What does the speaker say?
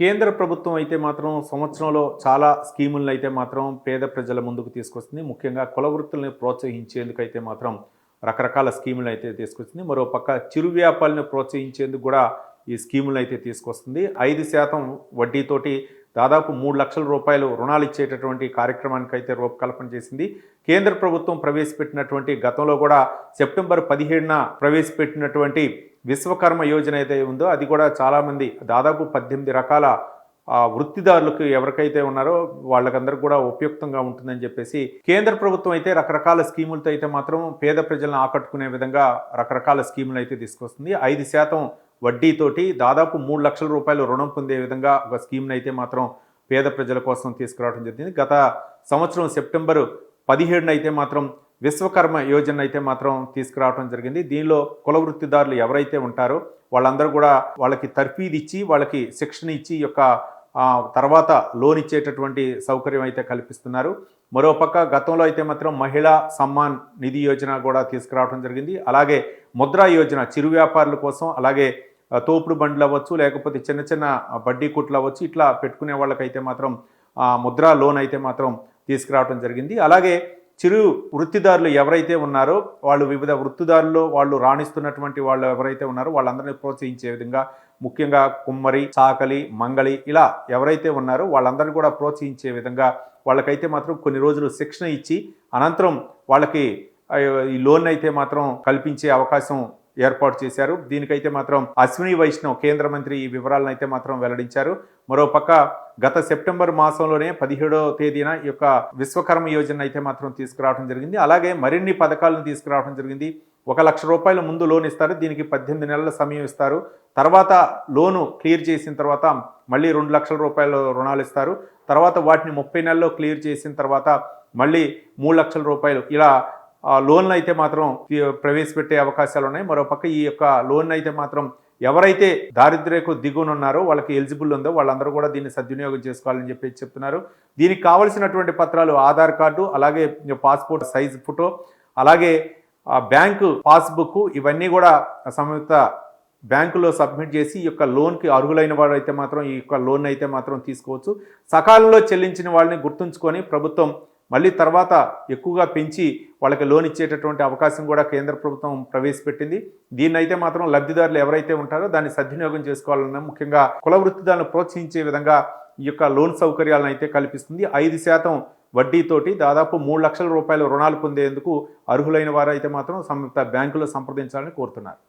కేంద్ర ప్రభుత్వం అయితే మాత్రం సంవత్సరంలో చాలా స్కీములను అయితే మాత్రం పేద ప్రజల ముందుకు తీసుకొస్తుంది. ముఖ్యంగా కుల వృత్తులను ప్రోత్సహించేందుకు అయితే మాత్రం రకరకాల స్కీములు అయితే తీసుకొస్తుంది. మరో పక్క చిరు వ్యాపారులను ప్రోత్సహించేందుకు కూడా ఈ స్కీములు అయితే తీసుకొస్తుంది. ఐదు శాతం వడ్డీతోటి దాదాపు మూడు లక్షల రూపాయలు రుణాలు ఇచ్చేటటువంటి కార్యక్రమానికి అయితే రూపకల్పన చేసింది. కేంద్ర ప్రభుత్వం ప్రవేశపెట్టినటువంటి గతంలో కూడా సెప్టెంబర్ పదిహేడున ప్రవేశపెట్టినటువంటి విశ్వకర్మ యోజన ఏదైతే ఉందో అది కూడా చాలామంది దాదాపు పద్దెనిమిది రకాల వృత్తిదారులకు ఎవరికైతే ఉన్నారో వాళ్ళకందరికి కూడా ఉపయుక్తంగా ఉంటుందని చెప్పేసి కేంద్ర ప్రభుత్వం అయితే రకరకాల స్కీములతో అయితే మాత్రం పేద ప్రజలను ఆకట్టుకునే విధంగా రకరకాల స్కీములు అయితే తీసుకొస్తుంది. ఐదు శాతం వడ్డీతోటి దాదాపు మూడు లక్షల రూపాయలు రుణం పొందే విధంగా ఒక స్కీమ్ని అయితే మాత్రం పేద ప్రజల కోసం తీసుకురావడం జరిగింది. గత సంవత్సరం సెప్టెంబర్ పదిహేడున అయితే మాత్రం విశ్వకర్మ యోజన అయితే మాత్రం తీసుకురావడం జరిగింది. దీనిలో కుల వృత్తిదారులు ఎవరైతే ఉంటారో వాళ్ళందరూ కూడా వాళ్ళకి తర్ఫీదు ఇచ్చి వాళ్ళకి శిక్షణ ఇచ్చి ఈ యొక్క తర్వాత లోన్ ఇచ్చేటటువంటి సౌకర్యం అయితే కల్పిస్తున్నారు. మరోపక్క గతంలో అయితే మాత్రం మహిళా సమ్మాన్ నిధి యోజన కూడా తీసుకురావడం జరిగింది. అలాగే ముద్రా యోజన చిరు వ్యాపారుల కోసం అలాగే తోపుడు బండ్లు అవ్వచ్చు లేకపోతే చిన్న చిన్న బడ్డీ కుట్లు అవ్వచ్చు ఇట్లా పెట్టుకునే వాళ్ళకైతే మాత్రం ముద్రా లోన్ అయితే మాత్రం తీసుకురావడం జరిగింది. అలాగే చిరు వృత్తిదారులు ఎవరైతే ఉన్నారో వాళ్ళు వివిధ వృత్తిదారుల్లో వాళ్ళు రాణిస్తున్నటువంటి వాళ్ళు ఎవరైతే ఉన్నారో వాళ్ళందరినీ ప్రోత్సహించే విధంగా ముఖ్యంగా కుమ్మరి చాకలి మంగళి ఇలా ఎవరైతే ఉన్నారో వాళ్ళందరినీ కూడా ప్రోత్సహించే విధంగా వాళ్ళకైతే మాత్రం కొన్ని రోజులు శిక్షణ ఇచ్చి అనంతరం వాళ్ళకి ఈ లోన్ అయితే మాత్రం కల్పించే అవకాశం ఏర్పాటు చేశారు. దీనికైతే మాత్రం అశ్విని వైష్ణవ్ కేంద్ర మంత్రి ఈ వివరాలను అయితే మాత్రం వెల్లడించారు. మరోపక్క గత సెప్టెంబర్ మాసంలోనే పదిహేడో తేదీన ఈ యొక్క విశ్వకర్మ యోజన అయితే మాత్రం తీసుకురావడం జరిగింది. అలాగే మరిన్ని పథకాలను తీసుకురావడం జరిగింది. ఒక లక్ష రూపాయల ముందు లోన్ ఇస్తారు. దీనికి పద్దెనిమిది నెలల సమయం ఇస్తారు. తర్వాత లోను క్లియర్ చేసిన తర్వాత మళ్ళీ రెండు లక్షల రూపాయల రుణాలు ఇస్తారు. తర్వాత వాటిని ముప్పై నెలల్లో క్లియర్ చేసిన తర్వాత మళ్ళీ మూడు లక్షల రూపాయలు ఇలా లోన్లు అయితే మాత్రం ప్రవేశపెట్టే అవకాశాలు ఉన్నాయి. మరోపక్క ఈ యొక్క లోన్ అయితే మాత్రం ఎవరైతే దారిద్ర్యకు దిగునున్నారో వాళ్ళకి ఎలిజిబుల్ ఉందో వాళ్ళందరూ కూడా దీన్ని సద్వినియోగం చేసుకోవాలని చెప్పి చెప్తున్నారు. దీనికి కావలసినటువంటి పత్రాలు ఆధార్ కార్డు అలాగే పాస్పోర్ట్ సైజ్ ఫోటో అలాగే బ్యాంకు పాస్బుక్ ఇవన్నీ కూడా సంయుక్త బ్యాంకులో సబ్మిట్ చేసి ఈ యొక్క లోన్కి అర్హులైన వారు అయితే మాత్రం ఈ యొక్క లోన్ అయితే మాత్రం తీసుకోవచ్చు. సకాలంలో చెల్లించిన వాళ్ళని గుర్తుంచుకొని ప్రభుత్వం మళ్ళీ తర్వాత ఎక్కువగా పెంచి వాళ్ళకి లోన్ ఇచ్చేటటువంటి అవకాశం కూడా కేంద్ర ప్రభుత్వం ప్రవేశపెట్టింది. దీన్ని అయితే మాత్రం లబ్ధిదారులు ఎవరైతే ఉంటారో దాన్ని సద్వినియోగం చేసుకోవాలన్న ముఖ్యంగా కుల వృత్తిదారులను ప్రోత్సహించే విధంగా ఈ యొక్క లోన్ సౌకర్యాలను అయితే కల్పిస్తుంది. ఐదు శాతం వడ్డీతోటి దాదాపు మూడు లక్షల రూపాయల రుణాలు పొందేందుకు అర్హులైన వారైతే మాత్రం సంబంధిత బ్యాంకులో సంప్రదించాలని కోరుతున్నారు.